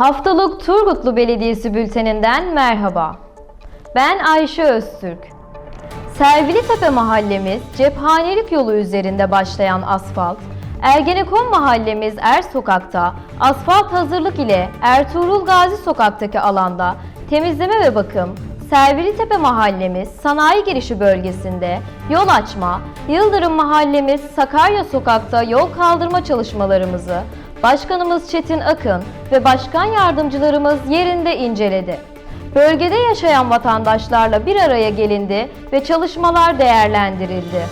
Haftalık Turgutlu Belediyesi bülteninden merhaba. Ben Ayşe Öztürk. Servilitepe mahallemiz cephanelik yolu üzerinde başlayan asfalt, Ergenekon mahallemiz Er Sokak'ta asfalt hazırlık ile Ertuğrul Gazi Sokak'taki alanda temizleme ve bakım, Servilitepe mahallemiz sanayi girişi bölgesinde yol açma, Yıldırım mahallemiz Sakarya Sokak'ta yol kaldırma çalışmalarımızı Başkanımız Çetin Akın ve başkan yardımcılarımız yerinde inceledi. Bölgede yaşayan vatandaşlarla bir araya gelindi ve çalışmalar değerlendirildi.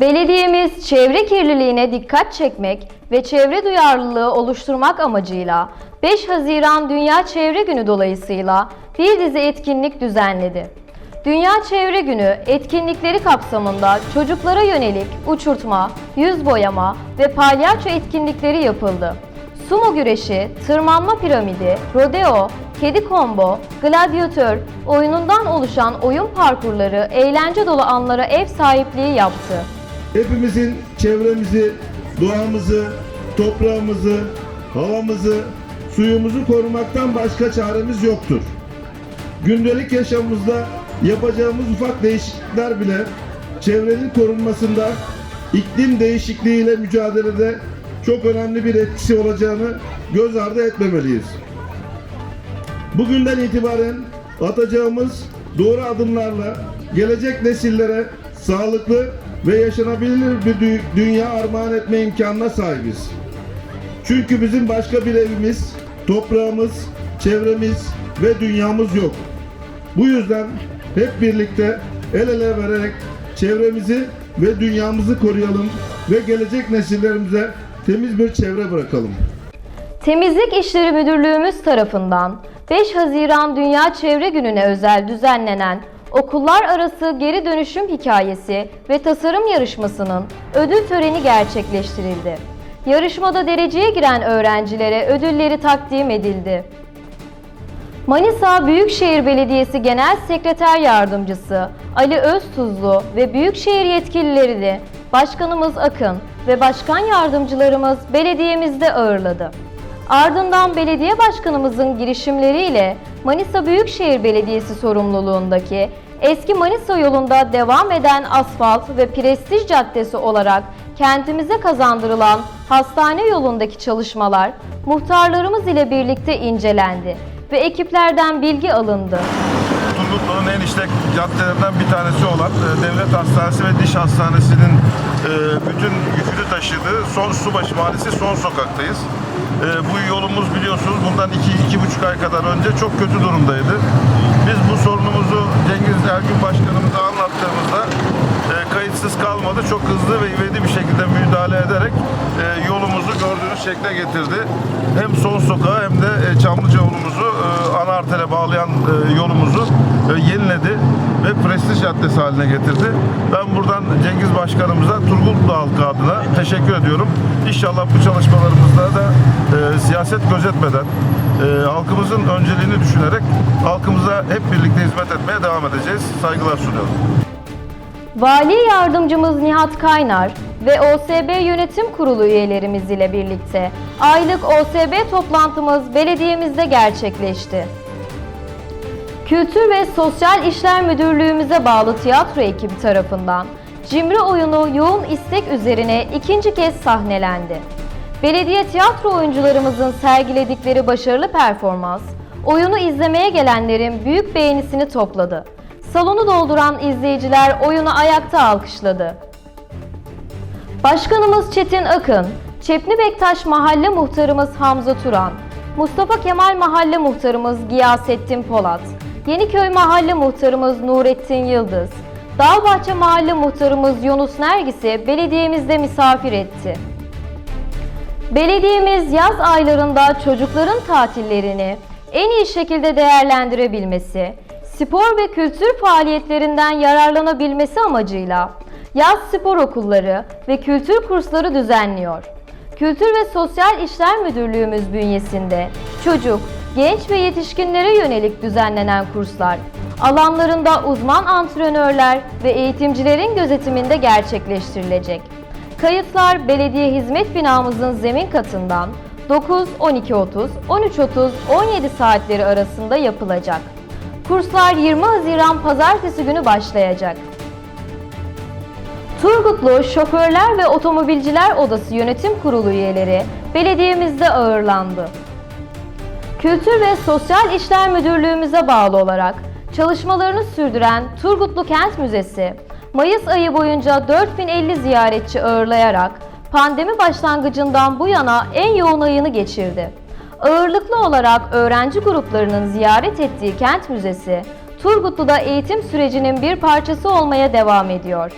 Belediyemiz çevre kirliliğine dikkat çekmek ve çevre duyarlılığı oluşturmak amacıyla 5 Haziran Dünya Çevre Günü dolayısıyla bir dizi etkinlik düzenledi. Dünya Çevre Günü etkinlikleri kapsamında çocuklara yönelik uçurtma, yüz boyama ve palyaço etkinlikleri yapıldı. Sumo güreşi, tırmanma piramidi, rodeo, kedi combo, gladyatör oyunundan oluşan oyun parkurları eğlence dolu anlara ev sahipliği yaptı. Hepimizin çevremizi, doğamızı, toprağımızı, havamızı, suyumuzu korumaktan başka çaremiz yoktur. Gündelik yaşamımızda yapacağımız ufak değişiklikler bile çevrenin korunmasında, iklim değişikliğiyle mücadelede çok önemli bir etkisi olacağını göz ardı etmemeliyiz. Bugünden itibaren atacağımız doğru adımlarla gelecek nesillere sağlıklı ve yaşanabilir bir dü- dünya armağan etme imkanına sahibiz. Çünkü bizim başka bir evimiz, toprağımız, çevremiz ve dünyamız yok. Bu yüzden hep birlikte el ele vererek çevremizi ve dünyamızı koruyalım ve gelecek nesillerimize temiz bir çevre bırakalım. Temizlik İşleri Müdürlüğümüz tarafından 5 Haziran Dünya Çevre Günü'ne özel düzenlenen Okullar Arası Geri Dönüşüm Hikayesi ve Tasarım Yarışması'nın ödül töreni gerçekleştirildi. Yarışmada dereceye giren öğrencilere ödülleri takdim edildi. Manisa Büyükşehir Belediyesi Genel Sekreter Yardımcısı Ali Öztuzlu ve Büyükşehir yetkilileri de Başkanımız Akın ve Başkan Yardımcılarımız belediyemizde ağırladı. Ardından belediye başkanımızın girişimleriyle Manisa Büyükşehir Belediyesi sorumluluğundaki eski Manisa yolunda devam eden asfalt ve prestij caddesi olarak kentimize kazandırılan hastane yolundaki çalışmalar muhtarlarımız ile birlikte incelendi ve ekiplerden bilgi alındı. Turgutlu'nun en işlek caddelerinden bir tanesi olan e, Devlet Hastanesi ve Diş Hastanesi'nin e, bütün yükünü taşıdığı Son Subaşı Mahallesi Son Sokak'tayız. E, Bu yolumuz biliyorsunuz bundan iki, iki buçuk ay kadar önce çok kötü durumdaydı. Biz bu sorunumuzu Cengiz Ergün Başkanımıza anlattığımızda kayıtsız kalmadı. Çok hızlı ve ivedi bir şekilde müdahale ederek şekle getirdi. Hem son sokağı hem de e, Çamlıca yolumuzu e, ana artere bağlayan e, yolumuzu e, yeniledi ve prestij caddesi haline getirdi. Ben buradan Cengiz Başkanımıza Turgutlu halkı adına teşekkür ediyorum. İnşallah bu çalışmalarımızda da e, siyaset gözetmeden e, halkımızın önceliğini düşünerek halkımıza hep birlikte hizmet etmeye devam edeceğiz. Saygılar sunuyorum. Vali yardımcımız Nihat Kaynar ve OSB Yönetim Kurulu üyelerimiz ile birlikte aylık OSB toplantımız belediyemizde gerçekleşti. Kültür ve Sosyal İşler Müdürlüğümüze bağlı tiyatro ekibi tarafından Cimri oyunu yoğun istek üzerine ikinci kez sahnelendi. Belediye tiyatro oyuncularımızın sergiledikleri başarılı performans, oyunu izlemeye gelenlerin büyük beğenisini topladı. Salonu dolduran izleyiciler oyunu ayakta alkışladı. Başkanımız Çetin Akın, Çepni Bektaş Mahalle Muhtarımız Hamza Turan, Mustafa Kemal Mahalle Muhtarımız Giyasettin Polat, Yeniköy Mahalle Muhtarımız Nurettin Yıldız, Dağbahçe Mahalle Muhtarımız Yunus Nergis'i belediyemizde misafir etti. Belediyemiz yaz aylarında çocukların tatillerini en iyi şekilde değerlendirebilmesi, spor ve kültür faaliyetlerinden yararlanabilmesi amacıyla yaz spor okulları ve kültür kursları düzenliyor. Kültür ve Sosyal İşler Müdürlüğümüz bünyesinde çocuk, genç ve yetişkinlere yönelik düzenlenen kurslar, alanlarında uzman antrenörler ve eğitimcilerin gözetiminde gerçekleştirilecek. Kayıtlar belediye hizmet binamızın zemin katından 9-12.30, 13.30, 17 saatleri arasında yapılacak. Kurslar 20 Haziran Pazartesi günü başlayacak. Turgutlu Şoförler ve Otomobilciler Odası Yönetim Kurulu üyeleri belediyemizde ağırlandı. Kültür ve Sosyal İşler Müdürlüğümüze bağlı olarak çalışmalarını sürdüren Turgutlu Kent Müzesi, Mayıs ayı boyunca 4050 ziyaretçi ağırlayarak pandemi başlangıcından bu yana en yoğun ayını geçirdi. Ağırlıklı olarak öğrenci gruplarının ziyaret ettiği Kent Müzesi, Turgutlu'da eğitim sürecinin bir parçası olmaya devam ediyor.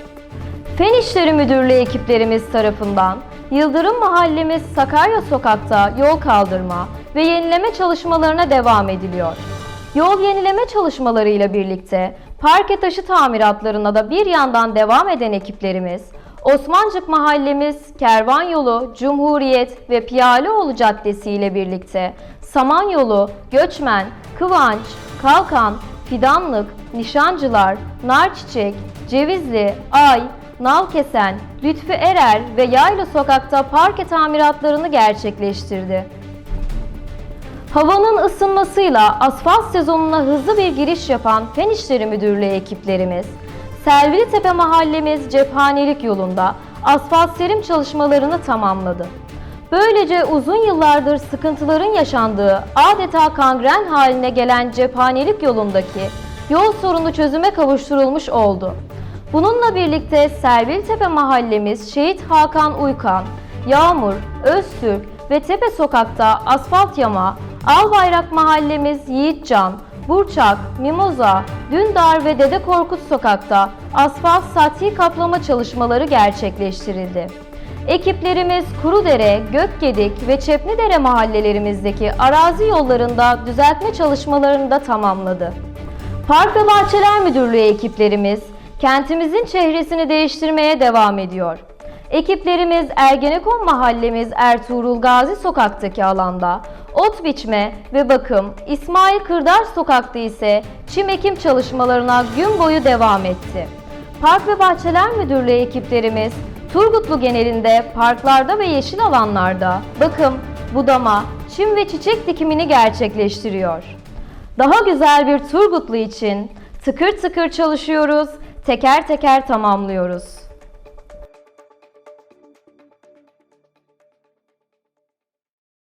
Fen İşleri Müdürlüğü ekiplerimiz tarafından Yıldırım Mahallemiz Sakarya Sokak'ta yol kaldırma ve yenileme çalışmalarına devam ediliyor. Yol yenileme çalışmalarıyla birlikte parke taşı tamiratlarına da bir yandan devam eden ekiplerimiz Osmancık Mahallemiz Kervan Yolu, Cumhuriyet ve Piyaleoğlu Caddesi ile birlikte Samanyolu, Göçmen, Kıvanç, Kalkan, Fidanlık, Nişancılar, Narçiçek, Cevizli, Ay, Nalkesen, Lütfü Erer ve Yayla Sokak'ta parke tamiratlarını gerçekleştirdi. Havanın ısınmasıyla asfalt sezonuna hızlı bir giriş yapan Fen İşleri Müdürlüğü ekiplerimiz, Selvili Tepe Mahallemiz Cephanelik yolunda asfalt serim çalışmalarını tamamladı. Böylece uzun yıllardır sıkıntıların yaşandığı adeta kangren haline gelen cephanelik yolundaki yol sorunu çözüme kavuşturulmuş oldu. Bununla birlikte Serviltepe mahallemiz Şehit Hakan Uykan, Yağmur, Öztürk ve Tepe Sokak'ta asfalt yama, Albayrak mahallemiz Yiğitcan, Burçak, Mimoza, Dündar ve Dede Korkut Sokak'ta asfalt sati kaplama çalışmaları gerçekleştirildi. Ekiplerimiz Kurudere, Gökgedik ve Çepnidere mahallelerimizdeki arazi yollarında düzeltme çalışmalarını da tamamladı. Park ve Bahçeler Müdürlüğü ekiplerimiz kentimizin çehresini değiştirmeye devam ediyor. Ekiplerimiz Ergenekon mahallemiz Ertuğrul Gazi sokaktaki alanda ot biçme ve bakım, İsmail Kırdar sokakta ise çim ekim çalışmalarına gün boyu devam etti. Park ve Bahçeler Müdürlüğü ekiplerimiz Turgutlu genelinde parklarda ve yeşil alanlarda bakım, budama, çim ve çiçek dikimini gerçekleştiriyor. Daha güzel bir Turgutlu için tıkır tıkır çalışıyoruz, teker teker tamamlıyoruz.